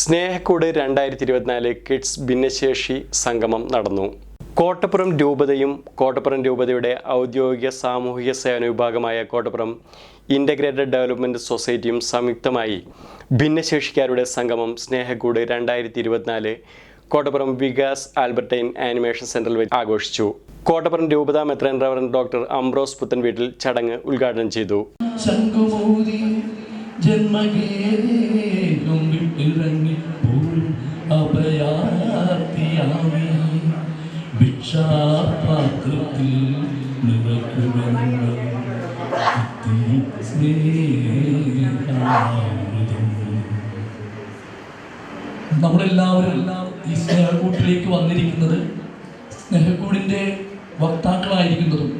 സ്നേഹക്കൂട് രണ്ടായിരത്തി ഇരുപത്തിനാല് കിഡ്സ് ഭിന്നശേഷി സംഗമം നടന്നു. കോട്ടപ്പുറം രൂപതയും കോട്ടപ്പുറം രൂപതയുടെ ഔദ്യോഗിക സാമൂഹിക സേവന വിഭാഗമായ കോട്ടപ്പുറം ഇന്റഗ്രേറ്റഡ് ഡെവലപ്മെന്റ് സൊസൈറ്റിയും സംയുക്തമായി ഭിന്നശേഷിക്കാരുടെ സംഗമം സ്നേഹക്കൂട് രണ്ടായിരത്തി ഇരുപത്തിനാല് കോട്ടപ്പുറം വികാസ് ആൽബർട്ടൈൻ ആനിമേഷൻ സെന്ററിൽ വെച്ച് ആഘോഷിച്ചു. കോട്ടപ്പുറം രൂപത മെത്രൻ റവറൻ ഡോക്ടർ അംബ്രോസ് പുത്തൻ വീട്ടിൽ ചടങ്ങ് ഉദ്ഘാടനം ചെയ്തു. സ്നേഹാമൃതം നമ്മളെല്ലാവരും ഈ സ്നേഹക്കൂട്ടിലേക്ക് വന്നിരിക്കുന്നത് സ്നേഹക്കൂടിന്റെ വക്താക്കളായിരിക്കുന്നതും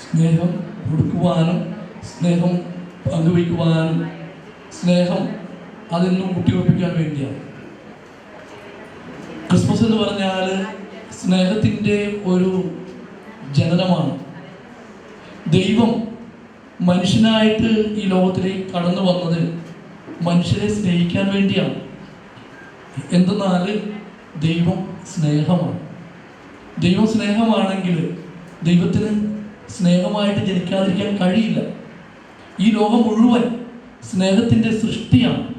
സ്നേഹം കൊടുക്കുവാനും സ്നേഹം പങ്കുവയ്ക്കുവാനും സ്നേഹം അതെന്നും കുട്ടിയൊപ്പിക്കാൻ വേണ്ടിയാണ്. ക്രിസ്മസ് എന്ന് പറഞ്ഞാൽ സ്നേഹത്തിന്റെ ഒരു ജനനമാണ്. ദൈവം മനുഷ്യനായിട്ട് ഈ ലോകത്തിലേക്ക് കടന്നു വന്നത് മനുഷ്യരെ സ്നേഹിക്കാൻ വേണ്ടിയാണ്. എന്തെന്നാൽ ദൈവം സ്നേഹമാണ്. ദൈവം സ്നേഹമാണെങ്കിൽ ദൈവത്തിന് സ്നേഹമായിട്ട് ജനിക്കാതിരിക്കാൻ കഴിയില്ല. ഈ ലോകം മുഴുവൻ സ്നേഹത്തിന്റെ സൃഷ്ടിയാണ്.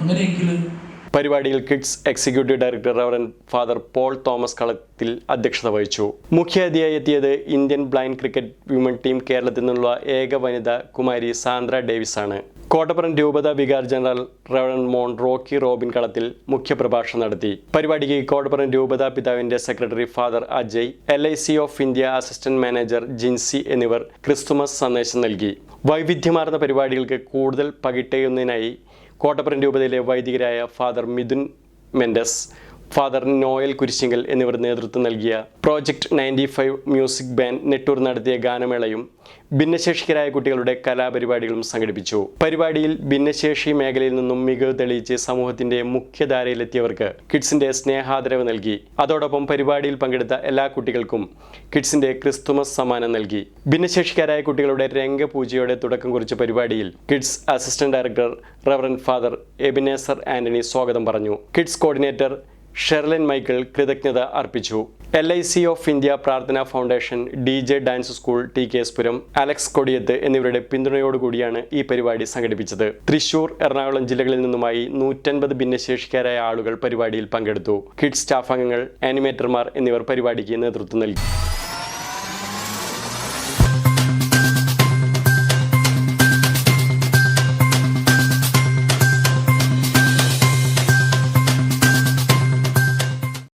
അങ്ങനെയെങ്കിൽ പരിപാടിയിൽ kids executive director reverend father Paul Thomas Kalathil അധ്യക്ഷത വഹിച്ചു. മുഖ്യാതിഥിയായി എത്തിയത് Indian blind cricket women team കേരളത്തിൽ നിന്നുള്ള ഏക വനിത കുമാരി സാന്ദ്ര ഡേവിസ് ആണ് കോട്ടപ്പുറം രൂപത വികാർ ജനറൽ റവറൻ മോൺ റോക്കി റോബിൻ കളത്തിൽ മുഖ്യപ്രഭാഷണം നടത്തി. പരിപാടിക്ക് കോട്ടപ്പുറം രൂപത പിതാവിന്റെ secretary father Ajay L I C of India assistant manager Jincy എന്നിവർ ക്രിസ്തുമസ് സന്ദേശം നൽകി. വൈവിധ്യമാർന്ന പരിപാടികൾക്ക് കൂടുതൽ പകിട്ടയുന്നതിനായി കോട്ടപ്പുറം രൂപതയിലെ വൈദികരായ father Mithun Mendes father Noel Kurisingal എന്നിവർ നേതൃത്വം നൽകിയ project ninety five music band Nettoor നടത്തിയ ഗാനമേളയും ഭിന്നശേഷിക്കരായ കുട്ടികളുടെ കലാപരിപാടികളും സംഘടിപ്പിച്ചു. പരിപാടിയിൽ ഭിന്നശേഷി മേഖലയിൽ നിന്നും മികവ് തെളിയിച്ച് സമൂഹത്തിന്റെ മുഖ്യധാരയിലെത്തിയവർക്ക് കിഡ്സിന്റെ സ്നേഹാദരവ് നൽകി. അതോടൊപ്പം പരിപാടിയിൽ പങ്കെടുത്ത എല്ലാ കുട്ടികൾക്കും കിഡ്സിന്റെ ക്രിസ്തുമസ് സമ്മാനം നൽകി. ഭിന്നശേഷിക്കാരായ കുട്ടികളുടെ രംഗപൂജയോടെ തുടക്കം കുറിച്ച പരിപാടിയിൽ kids assistant director reverend father Ebenezer Antony സ്വാഗതം പറഞ്ഞു. കിഡ്സ് കോർഡിനേറ്റർ ഷെർലിൻ മൈക്കിൾ കൃതജ്ഞത അർപ്പിച്ചു. L I C of India Prarthana foundation D J dance school T K S Puram Alex Kodiyath എന്നിവരുടെ പിന്തുണയോടുകൂടിയാണ് ഈ പരിപാടി സംഘടിപ്പിച്ചത്. തൃശൂർ എറണാകുളം ജില്ലകളിൽ നിന്നുമായി നൂറ്റൻപത് ഭിന്നശേഷിക്കാരായ ആളുകൾ പരിപാടിയിൽ പങ്കെടുത്തു. കിഡ്സ് സ്റ്റാഫ് അംഗങ്ങൾ ആനിമേറ്റർമാർ എന്നിവർ പരിപാടിക്ക് നേതൃത്വം നൽകി.